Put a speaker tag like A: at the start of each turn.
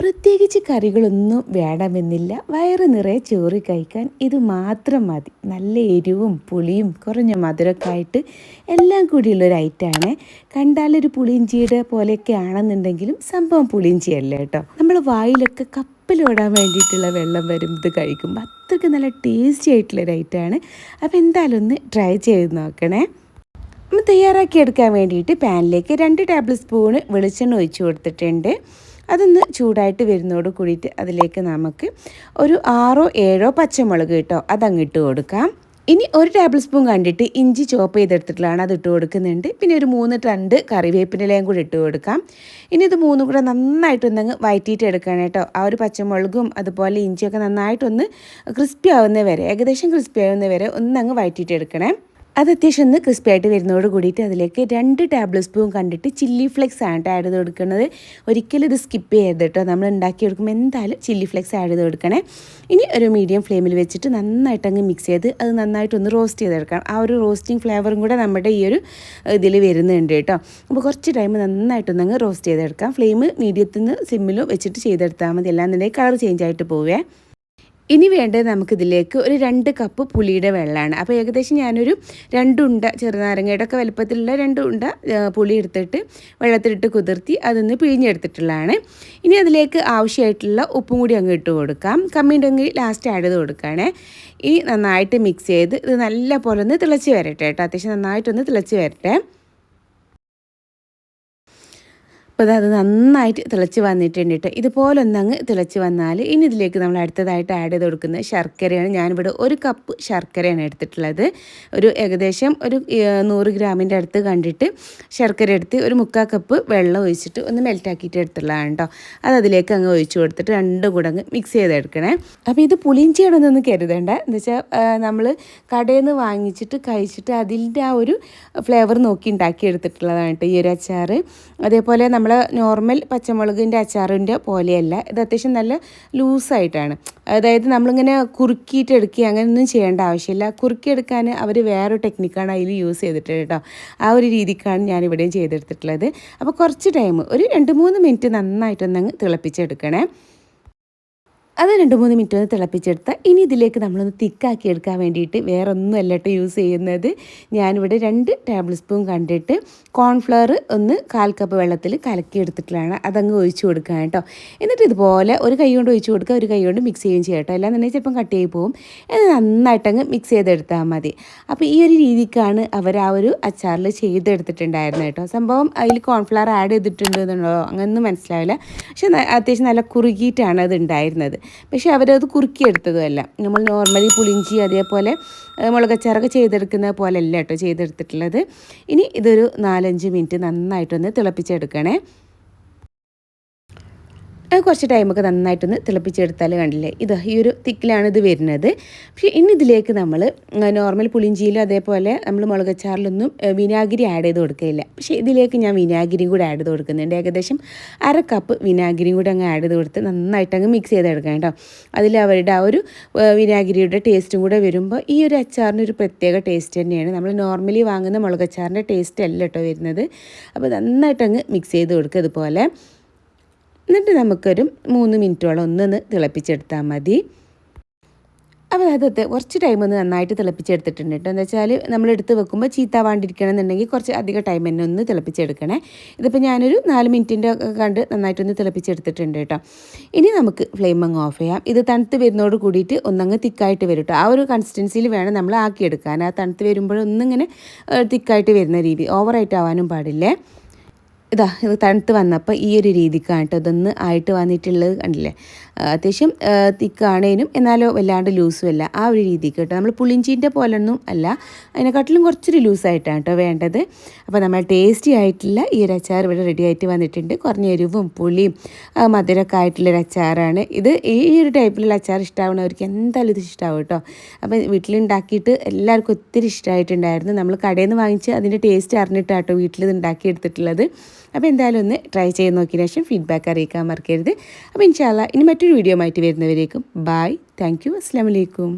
A: പ്രത്യേകിച്ച് കറികളൊന്നും വേണമെന്നില്ല. വയറ് നിറയെ ചോറ് കഴിക്കാൻ ഇത് മാത്രം മതി. നല്ല എരിവും പുളിയും കുറഞ്ഞ മധുരമൊക്കെ ആയിട്ട് എല്ലാം കൂടിയുള്ളൊരു ഐറ്റമാണ്. കണ്ടാലൊരു പുളിയിഞ്ചിയുടെ പോലെയൊക്കെ ആണെന്നുണ്ടെങ്കിലും സംഭവം പുളിയിഞ്ചി അല്ല കേട്ടോ. നമ്മൾ വായിലൊക്കെ കപ്പലോടാൻ വേണ്ടിയിട്ടുള്ള വെള്ളം വരും ഇത് കഴിക്കുമ്പോൾ അത്രയ്ക്ക് നല്ല ടേസ്റ്റി ആയിട്ടുള്ളൊരു ഐറ്റമാണ്. അപ്പോൾ എന്തായാലും ഒന്ന് ട്രൈ ചെയ്ത് നോക്കണേ. നമ്മൾ തയ്യാറാക്കി എടുക്കാൻ വേണ്ടിയിട്ട് പാനിലേക്ക് രണ്ട് ടേബിൾ സ്പൂണ് വെളിച്ചെണ്ണ ഒഴിച്ചു കൊടുത്തിട്ടുണ്ട്. അതൊന്ന് ചൂടായിട്ട് വരുന്നതോട് കൂടിയിട്ട് അതിലേക്ക് നമുക്ക് ഒരു ആറോ ഏഴോ പച്ചമുളക് കേട്ടോ അതങ്ങിട്ട് കൊടുക്കാം. ഇനി ഒരു ടേബിൾ സ്പൂൺ കണ്ടിട്ട് ഇഞ്ചി ചോപ്പ് ചെയ്തെടുത്തിട്ടുള്ളതാണ് അത് ഇട്ട് കൊടുക്കുന്നുണ്ട്. പിന്നെ ഒരു മൂന്ന് ടണ്ട് കറിവേപ്പിനിലയും കൂടി ഇട്ട് കൊടുക്കാം. ഇനി ഇത് മൂന്നും കൂടെ നന്നായിട്ടൊന്നങ്ങ് വയറ്റിയിട്ട് എടുക്കണം കേട്ടോ. ആ ഒരു പച്ചമുളകും അതുപോലെ ഇഞ്ചിയൊക്കെ നന്നായിട്ടൊന്ന് ക്രിസ്പി ആവുന്ന വരെ ഏകദേശം ക്രിസ്പി ആവുന്ന വരെ ഒന്നങ്ങ് വയറ്റിയിട്ട് എടുക്കണേ. അത് അത്യാവശ്യം ഒന്ന് ക്രിസ്പി ആയിട്ട് വരുന്നതോട് കൂടിയിട്ട് അതിലേക്ക് രണ്ട് ടേബിൾ സ്പൂൺ കണ്ടിട്ട് ചില്ലി ഫ്ലെക്സ് ആണ് ആഡ് ചെയ്ത് കൊടുക്കുന്നത് ഒരിക്കലും ഇത് സ്കിപ്പ് ചെയ്യരുത് കേട്ടോ നമ്മൾ ഉണ്ടാക്കി കൊടുക്കുമ്പോൾ എന്തായാലും ചില്ലി ഫ്ലെക്സ് ആഡ് ചെയ്ത് കൊടുക്കണേ ഇനി ഒരു മീഡിയം ഫ്ലെയിമിൽ വെച്ചിട്ട് നന്നായിട്ട് അങ്ങ് മിക്സ് ചെയ്ത് അത് നന്നായിട്ടൊന്ന് റോസ്റ്റ് ചെയ്തെടുക്കണം. ആ ഒരു റോസ്റ്റിംഗ് ഫ്ലേവറും കൂടെ നമ്മുടെ ഈ ഒരു ഇതിൽ വരുന്നുണ്ട് കേട്ടോ അപ്പോൾ കുറച്ച് ടൈം നന്നായിട്ടൊന്ന് അങ്ങ് റോസ്റ്റ് ചെയ്തെടുക്കാം. ഫ്ലെയിം മീഡിയത്തിൽ നിന്ന് സിമ്മിലും വെച്ചിട്ട് ചെയ്തെടുത്താൽ മതി. എല്ലാം അല്ലാന്നുണ്ടെങ്കിൽ കളർ ചേഞ്ച് ആയിട്ട് പോവേ. ഇനി വേണ്ടത് നമുക്കിതിലേക്ക് ഒരു രണ്ട് കപ്പ് പുളിയുടെ വെള്ളമാണ്. അപ്പോൾ ഏകദേശം ഞാനൊരു രണ്ടുണ്ട ചെറുനാരങ്ങയുടെ ഒക്കെ വലുപ്പത്തിലുള്ള രണ്ടുണ്ട പുളി എടുത്തിട്ട് വെള്ളത്തിലിട്ട് കുതിർത്തി അതൊന്ന് പിഴിഞ്ഞെടുത്തിട്ടുള്ളതാണ്. ഇനി അതിലേക്ക് ആവശ്യമായിട്ടുള്ള ഉപ്പും കൂടി അങ്ങ് ഇട്ട് കൊടുക്കാം. കമ്മിയുണ്ടെങ്കിൽ ലാസ്റ്റ് ആഡ് ചെയ്ത് കൊടുക്കുകയാണേ. ഈ നന്നായിട്ട് മിക്സ് ചെയ്ത് ഇത് നല്ല പോലെ ഒന്ന് തിളച്ച് വരട്ടെ കേട്ടോ. അത്യാവശ്യം നന്നായിട്ടൊന്ന് തിളച്ച് വരട്ടെ. അപ്പോൾ അത് നന്നായിട്ട് തിളച്ച് വന്നിട്ടുണ്ട് കേട്ടോ ഇതുപോലെ ഒന്നങ്ങ് തിളച്ച് വന്നാൽ ഇനി ഇതിലേക്ക് നമ്മൾ അടുത്തതായിട്ട് ആഡ് ചെയ്ത് കൊടുക്കുന്നത് ശർക്കരയാണ്. ഞാനിവിടെ ഒരു കപ്പ് ശർക്കരയാണ് എടുത്തിട്ടുള്ളത്. ഒരു ഏകദേശം ഒരു നൂറ് ഗ്രാമിന്റെ അടുത്ത് കണ്ടിട്ട് ശർക്കര എടുത്ത് ഒരു മുക്കാൽ കപ്പ് വെള്ളം ഒഴിച്ചിട്ട് ഒന്ന് മെൽറ്റാക്കിയിട്ട് എടുത്തുള്ളതാണ് കേട്ടോ അത് അതിലേക്ക് അങ്ങ് ഒഴിച്ച് കൊടുത്തിട്ട് രണ്ടും കൂടെ അങ്ങ് മിക്സ് ചെയ്തെടുക്കണേ. അപ്പോൾ ഇത് പുളിഞ്ചിയാണെന്നൊന്നും കരുതേണ്ട. എന്ന് വെച്ചാൽ നമ്മൾ കടയിൽ നിന്ന് വാങ്ങിച്ചിട്ട് കഴിച്ചിട്ട് അതിന്റെ ആ ഒരു ഫ്ലേവർ നോക്കി ഉണ്ടാക്കി എടുത്തിട്ടുള്ളതാണ് കേട്ടോ ഈ ഒരു അച്ചാർ അതേപോലെ നമ്മൾ നമ്മൾ നോർമൽ പച്ചമുളകിന്റെ അച്ചാറിന്റെ പോലെയല്ല. ഇത് അത്യാവശ്യം നല്ല ലൂസായിട്ടാണ് അതായത് നമ്മളിങ്ങനെ കുറുക്കിയിട്ട് എടുക്കുക അങ്ങനെയൊന്നും ചെയ്യേണ്ട ആവശ്യമില്ല. കുറുക്കിയെടുക്കാൻ അവർ വേറെ ടെക്നിക്കാണ് അതിൽ യൂസ് ചെയ്തിട്ട് കേട്ടോ. ആ ഒരു രീതിക്കാണ് ഞാൻ ഇവിടെയും ചെയ്തെടുത്തിട്ടുള്ളത്. അപ്പോൾ കുറച്ച് ടൈം ഒരു രണ്ട് മൂന്ന് മിനിറ്റ് നന്നായിട്ടൊന്നങ്ങ് തിളപ്പിച്ചെടുക്കണേ. അത് രണ്ട് മൂന്ന് മിനിറ്റ് ഒന്ന് തിളപ്പിച്ചെടുത്താൽ ഇനി ഇതിലേക്ക് നമ്മളൊന്ന് തിക്കാക്കി എടുക്കാൻ വേണ്ടിയിട്ട് വേറെ ഒന്നും അല്ലട്ടോ യൂസ് ചെയ്യുന്നത്. ഞാനിവിടെ രണ്ട് ടേബിൾ സ്പൂൺ കണ്ടിട്ട് കോൺഫ്ലവർ ഒന്ന് കാൽ കപ്പ് വെള്ളത്തിൽ കലക്കി എടുത്തിട്ടുള്ളതാണ്. അതങ്ങ് ഒഴിച്ചു കൊടുക്കുക കേട്ടോ. എന്നിട്ട് ഇതുപോലെ ഒരു കൈ കൊണ്ട് ഒഴിച്ചു കൊടുക്കുക ഒരു കൈ കൊണ്ട് മിക്സ് ചെയ്യുകയും ചെയ്യാം കേട്ടോ. എല്ലാം ചിലപ്പം കട്ട് ചെയ്ത് പോകും. എന്ന് നന്നായിട്ടങ്ങ് മിക്സ് ചെയ്തെടുത്താൽ മതി. അപ്പോൾ ഈ ഒരു രീതിക്കാണ് അവർ ആ ഒരു അച്ചാറിൽ ചെയ്തെടുത്തിട്ടുണ്ടായിരുന്നത് കേട്ടോ. സംഭവം അതിൽ കോൺഫ്ലവർ ആഡ് ചെയ്തിട്ടുണ്ട് എന്നുള്ളതോ അങ്ങനൊന്നും മനസ്സിലാവില്ല. പക്ഷേ അത്യാവശ്യം നല്ല കുറുകിയിട്ടാണ് അത് ഉണ്ടായിരുന്നത്. പക്ഷേ അവരത് കുറുക്കിയെടുത്തതുമല്ല നമ്മൾ നോർമലി പുളിഞ്ചി അതേപോലെ മുളകച്ചാറൊക്കെ ചെയ്തെടുക്കുന്ന പോലെ അല്ല കേട്ടോ ചെയ്തെടുത്തിട്ടുള്ളത്. ഇനി ഇതൊരു നാലഞ്ച് മിനിറ്റ് നന്നായിട്ടൊന്ന് തിളപ്പിച്ചെടുക്കണേ. കുറച്ച് ടൈമൊക്കെ നന്നായിട്ടൊന്ന് തിളപ്പിച്ചെടുത്താൽ കണ്ടില്ലേ? ഇത് ഈ ഒരു തിക്കിലാണ് ഇത് വരുന്നത്. പക്ഷേ ഇനി ഇതിലേക്ക് നമ്മൾ നോർമൽ പുളിഞ്ചിയിലും അതേപോലെ നമ്മൾ മുളകച്ചാറിലൊന്നും വിനാഗിരി ആഡ് ചെയ്ത് കൊടുക്കുകയില്ല പക്ഷേ ഇതിലേക്ക് ഞാൻ വിനാഗിരിയും കൂടി ആഡ് ചെയ്ത് കൊടുക്കുന്നുണ്ട്. ഏകദേശം അര കപ്പ് വിനാഗിരിയും കൂടി അങ്ങ് ആഡ് ചെയ്ത് കൊടുത്ത് നന്നായിട്ട് അങ്ങ് മിക്സ് ചെയ്തെടുക്കാം കേട്ടോ. അതിൽ അവരുടെ ആ ഒരു വിനാഗിരിയുടെ ടേസ്റ്റും കൂടെ വരുമ്പോൾ ഈ ഒരു അച്ചാറിന് ഒരു പ്രത്യേക ടേസ്റ്റ് തന്നെയാണ്. നമ്മൾ നോർമലി വാങ്ങുന്ന മുളകച്ചാറിന്റെ ടേസ്റ്റ് അല്ല കേട്ടോ വരുന്നത്. അപ്പോൾ നന്നായിട്ട് അങ്ങ് മിക്സ് ചെയ്ത് കൊടുക്കുക ഇതുപോലെ. എന്നിട്ട് നമുക്കൊരു മൂന്ന് മിനിറ്റോളം ഒന്നൊന്ന് തിളപ്പിച്ചെടുത്താൽ മതി. അപ്പോൾ അതത്തെ കുറച്ച് ടൈം ഒന്ന് നന്നായിട്ട് തിളപ്പിച്ചെടുത്തിട്ടുണ്ട് കേട്ടോ. എന്താ വെച്ചാൽ നമ്മൾ എടുത്ത് വെക്കുമ്പോൾ ചീത്താവാണ്ടിരിക്കണം എന്നുണ്ടെങ്കിൽ കുറച്ച് അധികം ടൈം തന്നെ ഒന്ന് തിളപ്പിച്ചെടുക്കണേ. ഇതിപ്പോൾ ഞാനൊരു നാല് മിനിറ്റിന്റെ കണ്ട് നന്നായിട്ടൊന്ന് തിളപ്പിച്ചെടുത്തിട്ടുണ്ട് കേട്ടോ. ഇനി നമുക്ക് ഫ്ലെയിം അങ്ങ് ഓഫ് ചെയ്യാം. ഇത് തണുത്ത് വരുന്നതോട് കൂടിയിട്ട് ഒന്നങ്ങ് തിക്കായിട്ട് വരും കേട്ടോ. ആ ഒരു കൺസിസ്റ്റൻസിയിൽ വേണം നമ്മൾ ആക്കിയെടുക്കാൻ. ആ തണുത്ത് വരുമ്പോഴൊന്നിങ്ങനെ തിക്കായിട്ട് വരുന്ന രീതി. ഓവറായിട്ട് ആവാനും പാടില്ലേ? ഇതാ ഇത് തണുത്ത് വന്നപ്പോൾ ഈ ഒരു രീതിക്കാണ് ഇതൊന്ന് ആയിട്ട് വന്നിട്ടുള്ളത് കണ്ടില്ലേ? അത്യാവശ്യം തിക്കാണേനും എന്നാലോ വല്ലാണ്ട് ലൂസും അല്ല. ആ ഒരു രീതിക്ക് കേട്ടോ നമ്മൾ പുളിഞ്ചീന്റെ പോലൊന്നും അല്ല. അതിനെക്കാട്ടിലും കുറച്ചൊരു ലൂസായിട്ടാണ് കേട്ടോ വേണ്ടത്. അപ്പോൾ നമ്മൾ ടേസ്റ്റി ആയിട്ടുള്ള ഈ ഒരു അച്ചാർ ഇവിടെ റെഡി ആയിട്ട് വന്നിട്ടുണ്ട്. കുറഞ്ഞ എരിവും പുളിയും മധുരമൊക്കെ ആയിട്ടുള്ളൊരു അച്ചാറാണ്. ഇത് ഈ ഒരു ടൈപ്പിലുള്ള അച്ചാർ ഇഷ്ടമാവുന്നവർക്ക് എന്തായാലും ഇത് ഇഷ്ടമാവും കേട്ടോ അപ്പോൾ വീട്ടിലുണ്ടാക്കിയിട്ട് എല്ലാവർക്കും ഒത്തിരി ഇഷ്ടമായിട്ടുണ്ടായിരുന്നു നമ്മൾ കടയിൽ നിന്ന് വാങ്ങിച്ച് അതിന്റെ ടേസ്റ്റ് അറിഞ്ഞിട്ടാട്ടോ വീട്ടിൽ ഇത് ഉണ്ടാക്കിയെടുത്തിട്ടുള്ളത്. അപ്പോൾ എന്തായാലും ഒന്ന് ട്രൈ ചെയ്ത് നോക്കിയ ശേഷം ഫീഡ്ബാക്ക് അറിയിക്കാൻ മറക്കരുത്. അപ്പോൾ ഇൻഷാല്ല ഇനി മറ്റൊരു വീഡിയോ ആയിട്ട് വരുന്നവരേക്കും ബായ് താങ്ക് യു അസ്സാം വലൈക്കും